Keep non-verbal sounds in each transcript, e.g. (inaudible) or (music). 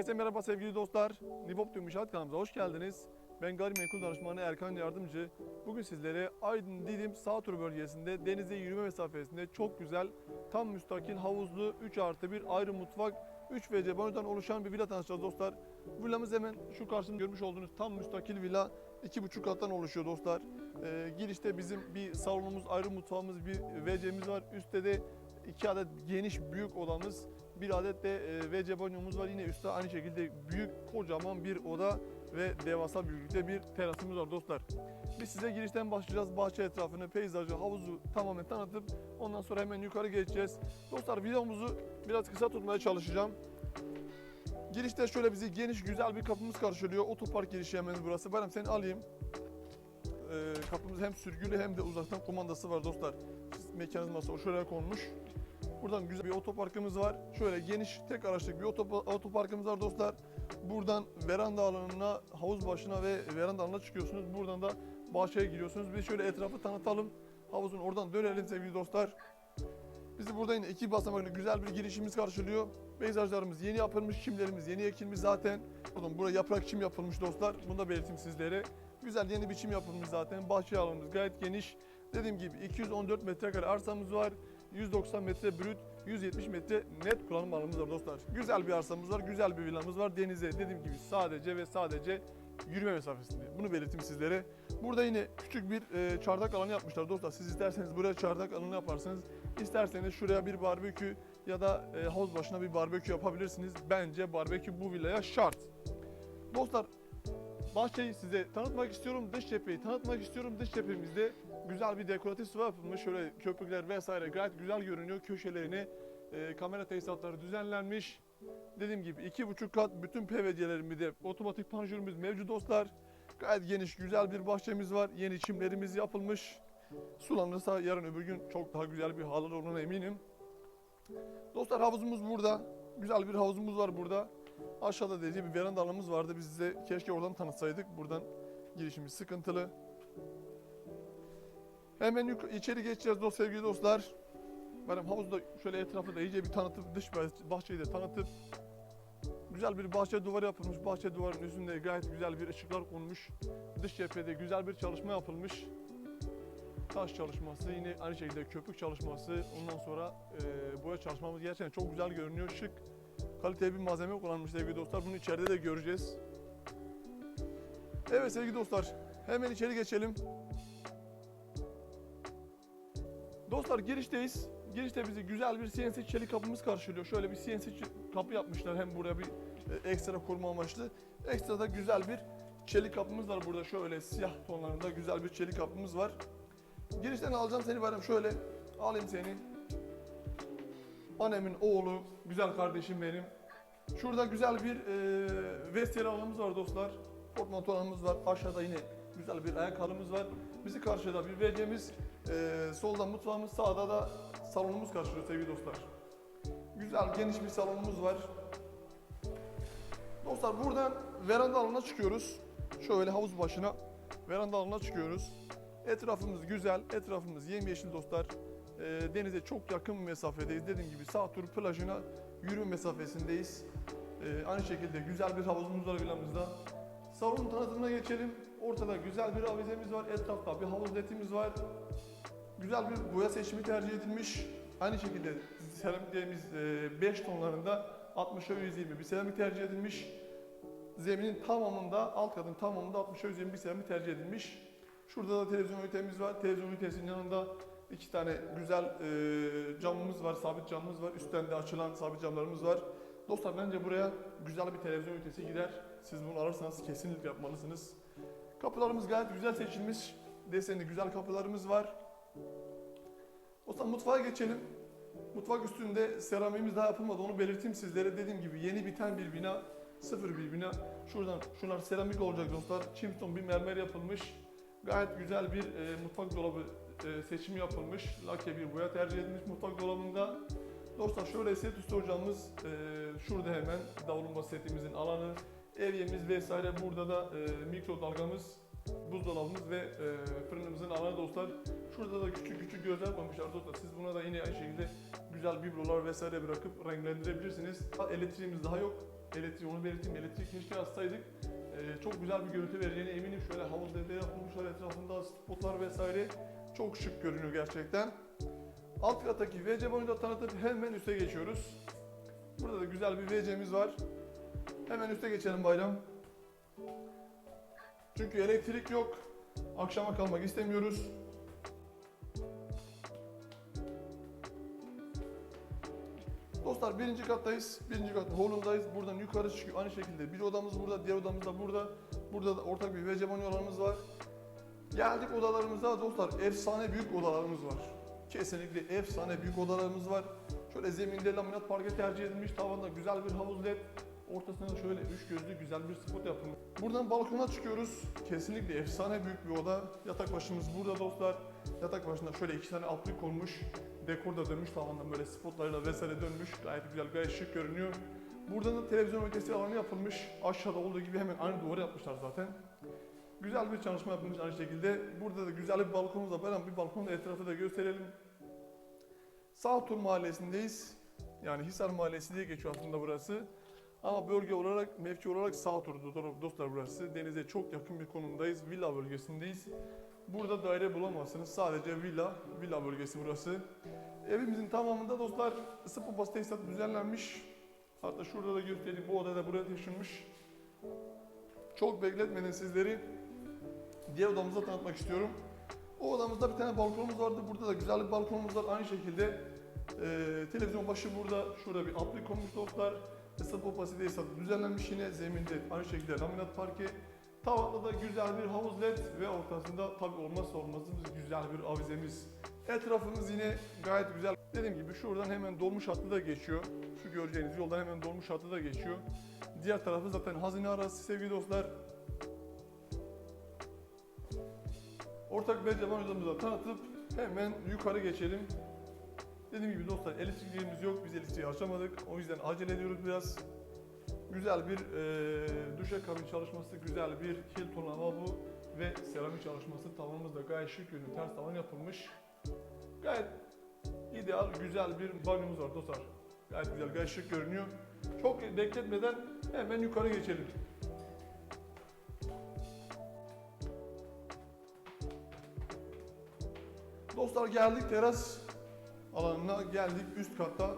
Herkese merhaba sevgili dostlar. Nibop Tüm İnşaat kanalımıza hoş geldiniz. Ben gayrimenkul danışmanı Erkan Yardımcı. Bugün sizlere Aydın Didim Sağtur bölgesinde denize yürüme mesafesinde çok güzel, tam müstakil havuzlu 3 artı 1 ayrı mutfak, 3 WC banyodan oluşan bir villa tanışacağız dostlar. Villamız hemen şu karşımda görmüş olduğunuz tam müstakil villa 2,5 kattan oluşuyor dostlar. Ee, girişte bizim bir salonumuz, ayrı mutfağımız, bir WC'miz var. Üstte de iki adet geniş büyük odamız, bir adet de e, WC banyomuz var. Yine üstte aynı şekilde büyük kocaman bir oda ve devasa büyüklükte bir terasımız var dostlar. Biz size girişten başlayacağız. Bahçe etrafını, peyzajı, havuzu tamamen tanıtıp ondan sonra hemen yukarı geçeceğiz. Dostlar videomuzu biraz kısa tutmaya çalışacağım. Girişte şöyle bizi geniş güzel bir kapımız karşılıyor. Otopark girişi hemen burası. Bayram seni alayım. Ee, kapımız hem sürgülü hem de uzaktan kumandası var dostlar. Mekanizması şuraya konmuş. Buradan güzel bir otoparkımız var. Şöyle geniş tek araçlık bir otopa- otoparkımız var dostlar. Buradan veranda alanına, havuz başına ve veranda alanına çıkıyorsunuz. Buradan da bahçeye giriyorsunuz. Biz şöyle etrafı tanıtalım. Havuzun oradan dönelim sevgili dostlar. Bizi burada yine iki basamaklı güzel bir girişimiz karşılıyor. Peyzajlarımız yeni yapılmış, çimlerimiz yeni ekilmiş zaten. Buradan buraya yaprak çim yapılmış dostlar. Bunu da belirteyim sizlere. Güzel yeni bir çim yapılmış zaten. Bahçe alanımız gayet geniş. Dediğim gibi 214 metrekare arsamız var. 190 metre brüt, 170 metre net kullanım alanımız var dostlar. Güzel bir arsamız var, güzel bir villamız var. Denize dediğim gibi sadece ve sadece yürüme mesafesinde. Bunu belirteyim sizlere. Burada yine küçük bir e, çardak alanı yapmışlar dostlar. Siz isterseniz buraya çardak alanı yaparsınız. İsterseniz şuraya bir barbekü ya da e, havuz başına bir barbekü yapabilirsiniz. Bence barbekü bu villaya şart. Dostlar bahçeyi size tanıtmak istiyorum. Dış cepheyi tanıtmak istiyorum. Dış cephemizde güzel bir dekoratif sıva yapılmış. Şöyle köpükler vesaire gayet güzel görünüyor. Köşelerine e, kamera tesisatları düzenlenmiş. Dediğim gibi iki buçuk kat bütün PVC'lerimiz de otomatik panjurumuz mevcut dostlar. Gayet geniş güzel bir bahçemiz var. Yeni çimlerimiz yapılmış. Sulanırsa yarın öbür gün çok daha güzel bir hal olduğuna eminim. Dostlar havuzumuz burada. Güzel bir havuzumuz var burada. Aşağıda dediğim bir veranda alanımız vardı. Biz size keşke oradan tanıtsaydık. Buradan girişimiz sıkıntılı. Hemen içeri geçeceğiz dost sevgili dostlar. Benim havuzda şöyle etrafı da iyice bir tanıtıp dış bah- bahçeyi de tanıtıp güzel bir bahçe duvarı yapılmış. Bahçe duvarının üstünde gayet güzel bir ışıklar konmuş. Dış cephede güzel bir çalışma yapılmış. Taş çalışması, yine aynı şekilde köpük çalışması, ondan sonra e, boya çalışmamız gerçekten çok güzel görünüyor. Şık, kaliteli bir malzeme kullanmış sevgili dostlar. Bunu içeride de göreceğiz. Evet sevgili dostlar, hemen içeri geçelim. Dostlar girişteyiz. Girişte bizi güzel bir CNC çelik kapımız karşılıyor. Şöyle bir CNC kapı yapmışlar hem buraya bir e, ekstra koruma amaçlı. Ekstra da güzel bir çelik kapımız var burada. Şöyle siyah tonlarında güzel bir çelik kapımız var. Girişten alacağım seni bayram şöyle alayım seni. Annemin oğlu, güzel kardeşim benim. Şurada güzel bir e, vestiyer alanımız var dostlar. Portmanto alanımız var. Aşağıda yine güzel bir ayak var. Bizi karşıda bir vereceğimiz e, solda mutfağımız, sağda da salonumuz karşılıyor sevgili dostlar. Güzel geniş bir salonumuz var. Dostlar buradan veranda alanına çıkıyoruz. Şöyle havuz başına veranda alanına çıkıyoruz. Etrafımız güzel, etrafımız yemyeşil dostlar. E, denize çok yakın bir mesafedeyiz. Dediğim gibi Sağtur plajına yürüme mesafesindeyiz. E, aynı şekilde güzel bir havuzumuz var villamızda. Salon tanıtımına geçelim. Ortada güzel bir avizemiz var. Etrafta bir havuz netimiz var. Güzel bir boya seçimi tercih edilmiş. Aynı şekilde seramiklerimiz 5 tonlarında 60'a 120 bir seramik tercih edilmiş. Zeminin tamamında, alt katın tamamında 60'a 120 bir seramik tercih edilmiş. Şurada da televizyon ünitemiz var. Televizyon ünitesinin yanında iki tane güzel e, camımız var, sabit camımız var. Üstten de açılan sabit camlarımız var. Dostlar bence buraya güzel bir televizyon ünitesi gider. Siz bunu alırsanız kesinlikle yapmalısınız. Kapılarımız gayet güzel seçilmiş. Desenli güzel kapılarımız var. O zaman mutfağa geçelim. Mutfak üstünde seramiğimiz daha yapılmadı. Onu belirteyim sizlere. Dediğim gibi yeni biten bir bina. Sıfır bir bina. Şuradan şunlar seramik olacak dostlar. Çimston bir mermer yapılmış. Gayet güzel bir e, mutfak dolabı e, seçimi yapılmış. Lake bir boya tercih edilmiş mutfak dolabında. Dostlar şöyle set üstü ocağımız e, şurada hemen davulma setimizin alanı. Evyemiz vesaire burada da e, mikrodalgamız, buzdolabımız ve e, fırınımızın alanı dostlar. Şurada da küçük küçük gözler koymuşlar dostlar. Siz buna da yine aynı şekilde güzel biblolar vesaire bırakıp renklendirebilirsiniz. Elektriğimiz daha yok. Elektrik, onu belirteyim. Elektrik keşke yazsaydık. Ee, çok güzel bir görüntü vereceğine eminim. Şöyle havuz ledleri yapılmışlar etrafında spotlar vesaire. Çok şık görünüyor gerçekten. Alt kattaki VC boyunu tanıtıp hemen üste geçiyoruz. Burada da güzel bir VC'miz var. Hemen üste geçelim bayram. Çünkü elektrik yok. Akşama kalmak istemiyoruz. Dostlar birinci kattayız. Birinci kat hall'undayız. Buradan yukarı çıkıyor. Aynı şekilde bir odamız burada, diğer odamız da burada. Burada da ortak bir WC banyo alanımız var. Geldik odalarımıza dostlar. Efsane büyük odalarımız var. Kesinlikle efsane büyük odalarımız var. Şöyle zeminde laminat parke tercih edilmiş. Tavanda güzel bir havuz led. Ortasına şöyle üç gözlü güzel bir spot yapılmış. Buradan balkona çıkıyoruz. Kesinlikle efsane büyük bir oda. Yatak başımız burada dostlar. Yatak başında şöyle iki tane altlık konmuş. Dekor da dönmüş tavandan böyle spotlarıyla vesaire dönmüş. Gayet güzel, gayet şık görünüyor. Buradan da televizyon ünitesi alanı yapılmış. Aşağıda olduğu gibi hemen aynı duvara yapmışlar zaten. Güzel bir çalışma yapılmış aynı şekilde. Burada da güzel bir balkonumuz var. Ben bir balkonu da etrafı da gösterelim. Sağtur mahallesindeyiz. Yani Hisar Mahallesi diye geçiyor aslında burası. Ama bölge olarak, mevki olarak Sağtur'du dostlar burası. Denize çok yakın bir konumdayız. Villa bölgesindeyiz. Burada daire bulamazsınız. Sadece villa, villa bölgesi burası. Evimizin tamamında dostlar ısı pompası tesisatı düzenlenmiş. Hatta şurada da göstereyim. Bu odada buraya taşınmış. Çok bekletmeden sizleri diğer odamıza tanıtmak istiyorum. O odamızda bir tane balkonumuz vardı. Burada da güzel bir balkonumuz var. Aynı şekilde e, televizyon başı burada. Şurada bir aplik konmuş dostlar. Isı pompası tesisatı düzenlenmiş yine. Zeminde aynı şekilde laminat parke. Tavanda da güzel bir havuz led ve ortasında tabi olmazsa olmazımız güzel bir avizemiz. Etrafımız yine gayet güzel. Dediğim gibi şuradan hemen dolmuş hattı da geçiyor. Şu göreceğiniz yoldan hemen dolmuş hattı da geçiyor. Diğer tarafı zaten hazine arası sevgili dostlar. Ortak ve odamızı tanıtıp hemen yukarı geçelim. Dediğim gibi dostlar elektriklerimiz yok. Biz elektriği açamadık. O yüzden acele ediyoruz biraz. Güzel bir e, duşakabin çalışması, güzel bir Hilton lavabo ve seramik çalışması. Tavanımız da gayet şık görünüyor. Ters tavan yapılmış. Gayet ideal, güzel bir banyomuz var dostlar. Gayet güzel, gayet şık görünüyor. Çok bekletmeden hemen yukarı geçelim. Dostlar geldik teras alanına geldik üst katta.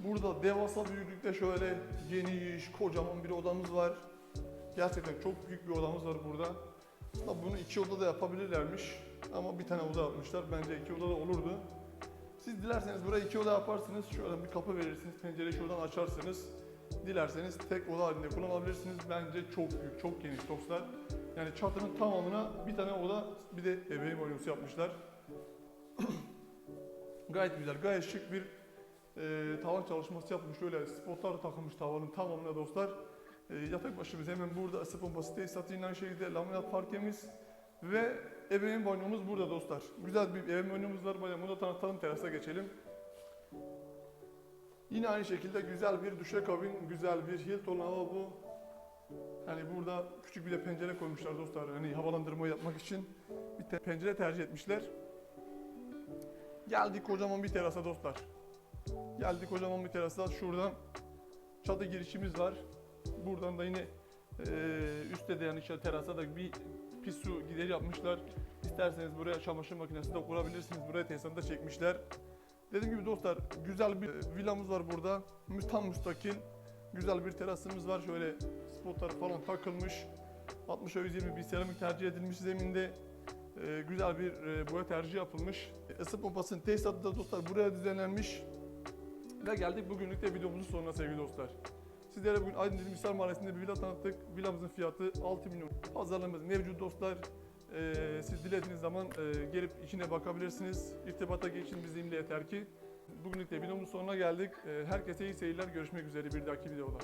Burada devasa büyüklükte şöyle geniş, kocaman bir odamız var. Gerçekten çok büyük bir odamız var burada. Aslında bunu iki odada yapabilirlermiş. Ama bir tane oda yapmışlar. Bence iki odada olurdu. Siz dilerseniz buraya iki oda yaparsınız. Şöyle bir kapı verirsiniz. Pencereyi şuradan açarsınız. Dilerseniz tek oda halinde kullanabilirsiniz. Bence çok büyük, çok geniş dostlar. Yani çatının tamamına bir tane oda, bir de ebeveyn banyosu yapmışlar. (clears throat) gayet güzel, gayet şık bir e, tavan çalışması yapmış. Şöyle spotlar takılmış tavanın tamamına dostlar. E, yatak başımız hemen burada ısı pompası tesisatı aynı şekilde laminat parkemiz ve ebeveyn banyomuz burada dostlar. Güzel bir ebeveyn banyomuz var. Da tanıtalım terasa geçelim. Yine aynı şekilde güzel bir duşakabin, güzel bir Hilton lavabo. Hani burada küçük bir de pencere koymuşlar dostlar. Hani havalandırma yapmak için bir te- pencere tercih etmişler. Geldik kocaman bir terasa dostlar. Geldik kocaman bir terasa. Şuradan çatı girişimiz var. Buradan da yine eee üstte de yani işte terasa da bir pis su gideri yapmışlar. İsterseniz buraya çamaşır makinesi de kurabilirsiniz. Buraya tesisatı da çekmişler. Dediğim gibi dostlar güzel bir e, villamız var burada. Tam müstakil. Güzel bir terasımız var. Şöyle spotlar falan takılmış. 60'a 120 bir seramik tercih edilmiş zeminde. Ee, güzel bir e, boya tercih yapılmış. Isı pompasının tesisatı da dostlar buraya düzenlenmiş. Ve geldik bugünlük de videomuzun sonuna sevgili dostlar. Sizlere bugün Aydın Dilim Hisar Mahallesi'nde bir villa tanıttık. Villamızın fiyatı 6 milyon. Pazarlığımız mevcut dostlar. Ee, siz dilediğiniz zaman e, gelip içine bakabilirsiniz. İrtibata geçin bizimle yeter ki. Bugünlük de videomuzun sonuna geldik. Ee, herkese iyi seyirler. Görüşmek üzere bir dahaki videoda.